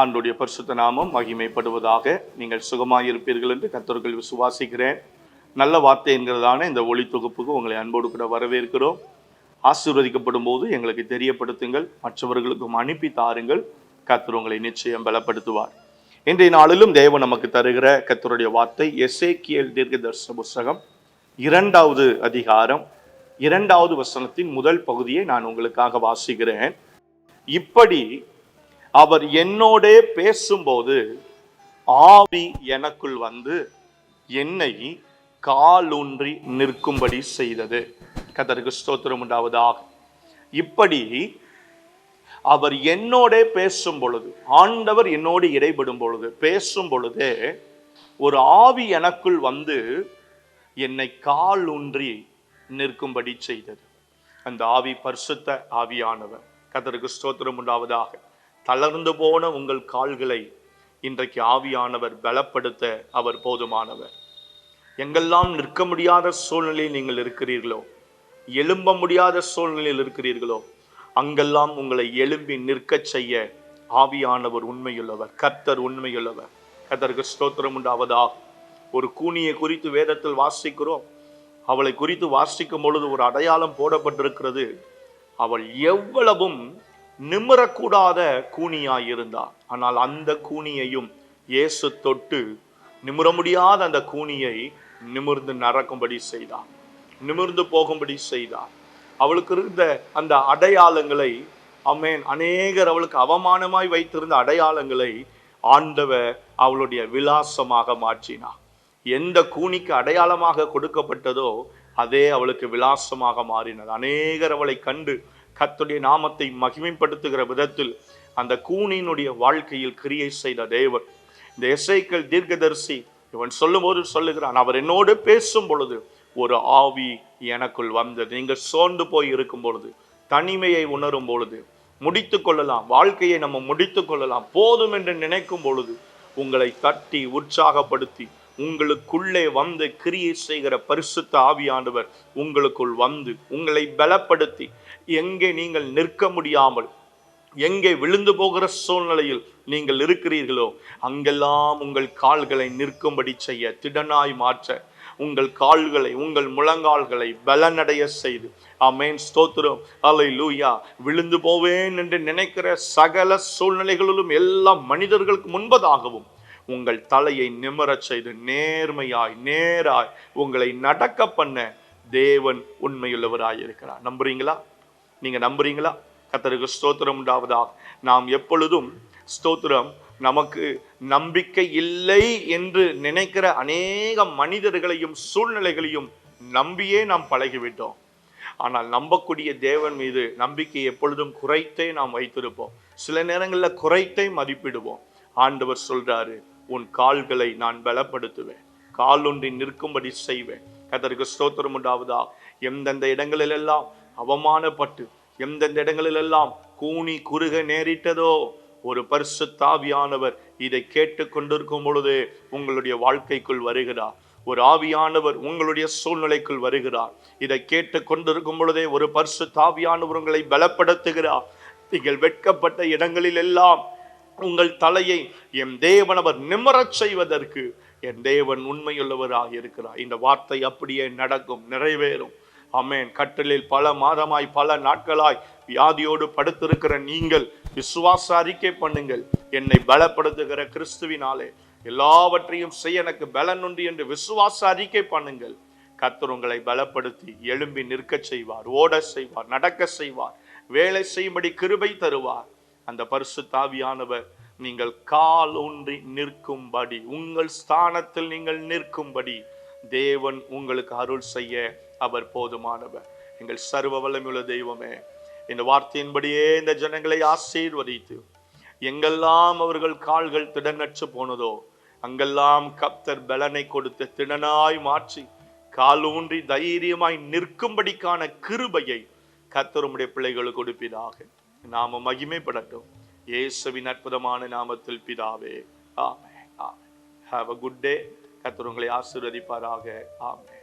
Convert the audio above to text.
ஆண்டுடைய பரிசுத்த நாமம் மகிமைப்படுவதாக நீங்கள் சுகமாயிருப்பீர்கள் என்று கத்தர்கள் விசுவாசிக்கிறேன். நல்ல வார்த்தை என்கிறதான இந்த ஒளி தொகுப்புக்கு உங்களை அன்போடு கூட வரவேற்கிறோம். ஆசீர்வதிக்கப்படும் போது எங்களுக்கு தெரியப்படுத்துங்கள் மற்றவர்களுக்கும் அனுப்பி தாருங்கள். கத்தர் உங்களை நிச்சயம் பலப்படுத்துவார். இன்றைய நாளிலும் தேவன் நமக்கு தருகிற கத்தருடைய வார்த்தை எசேக்கியல் தீர்க்கதர்சன புஸ்தகம் இரண்டாவது அதிகாரம் இரண்டாவது வசனத்தின் முதல் பகுதியை நான் உங்களுக்காக வாசிக்கிறேன். இப்படி அவர் என்னோடே பேசும்போது ஆவி எனக்குள் வந்து என்னை காலூன்றி நிற்கும்படி செய்தது. கதருக்கு ஸ்தோத்திரம் உண்டாவதாக. இப்படி அவர் என்னோடே பேசும் பொழுது ஆண்டவர் என்னோடு இடைபடும் பொழுது பேசும் பொழுதே ஒரு ஆவி எனக்குள் வந்து என்னை காலூன்றி நிற்கும்படி செய்தது. அந்த ஆவி பரிசுத்த ஆவியானவர். கதருக்கு ஸ்தோத்திரம் உண்டாவதாக. தளர்ந்து போன உங்கள் கால்களை இன்றைக்கு ஆவியானவர் பலப்படுத்த அவர் போதுமானவர். எங்கெல்லாம் நிற்க முடியாத சூழ்நிலையில் நீங்கள் இருக்கிறீர்களோ எழும்ப முடியாத சூழ்நிலையில் இருக்கிறீர்களோ அங்கெல்லாம் உங்களை எழும்பி நிற்கச் செய்ய ஆவியானவர் உண்மையுள்ளவர் கர்த்தர் உண்மையுள்ளவர். கர்த்தருக்கு ஸ்தோத்திரம் உண்டாவதா? ஒரு கூனியை குறித்து வேதத்தில் வாசிக்கிறோம். அவளை குறித்து வாசிக்கும் பொழுது ஒரு அடையாளம் போடப்பட்டிருக்கிறது. அவள் எவ்வளவும் நிமிரக்கூடாத கூனியாய் இருந்தார் ஆனால் அந்த கூனியையும் இயேசு தொட்டு நிமிர முடியாத அந்த கூனியை நிமிர்ந்து நடக்கும்படி செய்தார் நிமிர்ந்து போகும்படி செய்தார் அவளுக்கு இருந்த அந்த அடையாளங்களை அமேன் அநேகர் அவளுக்கு அவமானமாய் வைத்திருந்த அடையாளங்களை ஆண்டவர் அவளுடைய விலாசமாக மாற்றினார். எந்த கூனிக்கு அடையாளமாக கொடுக்கப்பட்டதோ அதே அவளுக்கு விலாசமாக மாறினது. அநேகர் அவளை கண்டு கத்துடைய நாமத்தை மகிமைப்படுத்துகிற விதத்தில் அந்த கூனியினுடைய வாழ்க்கையில் கிரியை செய்த தேவன். இந்த எஸ்ஐக்கள் தீர்க்கதரிசி இவன் சொல்லும்போது சொல்லுகிறான் அவர் என்னோடு பேசும் பொழுது ஒரு ஆவி எனக்குள் வந்தது. நீங்கள் சோர்ந்து போய் இருக்கும் பொழுது தனிமையை உணரும் பொழுது முடித்து கொள்ளலாம். வாழ்க்கையை நம்ம முடித்து கொள்ளலாம். போதும் என்று நினைக்கும் பொழுது உங்களை தட்டி உற்சாகப்படுத்தி உங்களுக்குள்ளே வந்து கிரியை செய்கிற பரிசுத்த ஆவியானவர் உங்களுக்குள் வந்து உங்களை பலப்படுத்தி எங்கே நீங்கள் நிற்க முடியாமல் எங்கே விழுந்து போகிற சூழ்நிலையில் நீங்கள் இருக்கிறீர்களோ அங்கெல்லாம் உங்கள் கால்களை நிற்கும்படி செய்ய திடனாய் மாற்ற உங்கள் கால்களை உங்கள் முழங்கால்களை பலனடைய செய்து. அமேன் ஸ்தோத்திரம். அலை லூயா விழுந்து போவேன் என்று நினைக்கிற சகல சூழ்நிலைகளிலும் எல்லா மனிதர்களுக்கு முன்பதாகவும் உங்கள் தலையை நிமரச் செய்து நேர்மையாய் நேராய் உங்களை நடக்க பண்ண தேவன் உண்மையுள்ளவராய் இருக்கிறார். நம்புறீங்களா? நீங்க நம்புறீங்களா? கத்தருக்கு ஸ்தோத்திரம் உண்டாவதா நாம் எப்பொழுதும் ஸ்தோத்திரம் நமக்கு நம்பிக்கை இல்லை என்று நினைக்கிற அநேக மனிதர்களையும் சூழ்நிலைகளையும் நம்பியே நாம் பழகிவிட்டோம். ஆனால் நம்பக்கூடிய தேவன் மீது நம்பிக்கை எப்பொழுதும் குறைத்தே நாம் வைத்திருப்போம். சில நேரங்களில் குறைத்தே மதிப்பிடுவோம். ஆண்டவர் சொல்றாரு உன் கால்களை நான் பலப்படுத்துவேன். கால் ஒன்றி நிற்கும்படி செய்வேன். கதற்கு ஸ்தோத்திரம் உண்டாவதா? எந்தெந்த இடங்களிலெல்லாம் அவமானப்பட்டு எந்தெந்த இடங்களிலெல்லாம் கூனி குறுக நேரிட்டதோ ஒரு பரிசு தாவியானவர் இதை கேட்டு கொண்டிருக்கும் பொழுது உங்களுடைய வாழ்க்கைக்குள் வருகிறார் ஒரு ஆவியானவர் உங்களுடைய சூழ்நிலைக்குள் வருகிறார் இதை கேட்டு கொண்டிருக்கும் பொழுதே ஒரு பரிசு தாவியானவர் உங்களை பலப்படுத்துகிறார் நீங்கள் வெட்கப்பட்ட இடங்களில் எல்லாம் உங்கள் தலையை என் தேவன் அவர் நிமரச் செய்வதற்கு என் தேவன் உண்மையுள்ளவராக இருக்கிறார். இந்த வார்த்தை அப்படியே நடக்கும் நிறைவேறும். அமேன் கட்டலில் பல மாதமாய் பல நாட்களாய் வியாதியோடு படுத்திருக்கிற நீங்கள் விசுவாச அறிக்கை பண்ணுங்கள். என்னை பலப்படுத்துகிற கிறிஸ்துவினாலே எல்லாவற்றையும் செய்ய எனக்கு பலன் உண்டு என்று விசுவாச அறிக்கை பண்ணுங்கள். கத்தர் உங்களை பலப்படுத்தி எழும்பி நிற்கச் செய்வார் ஓட செய்வார் நடக்க செய்வார் வேலை செய்யும்படி கிருபை தருவார். அந்த பரிசு தாவியானவர் நீங்கள் கால் ஊன்றி நிற்கும்படி உங்கள் ஸ்தானத்தில் நீங்கள் நிற்கும்படி தேவன் உங்களுக்கு அருள் செய்ய அவர் போதுமானவர். எங்கள் சர்வ வல்லமையுள்ள தெய்வமே இந்த வார்த்தையின்படியே இந்த ஜனங்களை ஆசீர்வதித்து எங்கெல்லாம் அவர்கள் கால்கள் திடநற்று போனதோ அங்கெல்லாம் கப்தர் பலனை கொடுத்து திடனாய் மாற்றி காலூன்றி தைரியமாய் நிற்கும்படிக்கான கிருபையை கத்தருடைய பிள்ளைகளுக்கு கொடுப்பீராக. நாம மகிமைப்படட்டும். இயேசுவின் அற்புதமான நாமத்தில் பிதாவே ஆமே ஆமே ஹாவ் அ குட் டே கத்தர் உங்களை ஆசீர்வதிப்பாராக. ஆமே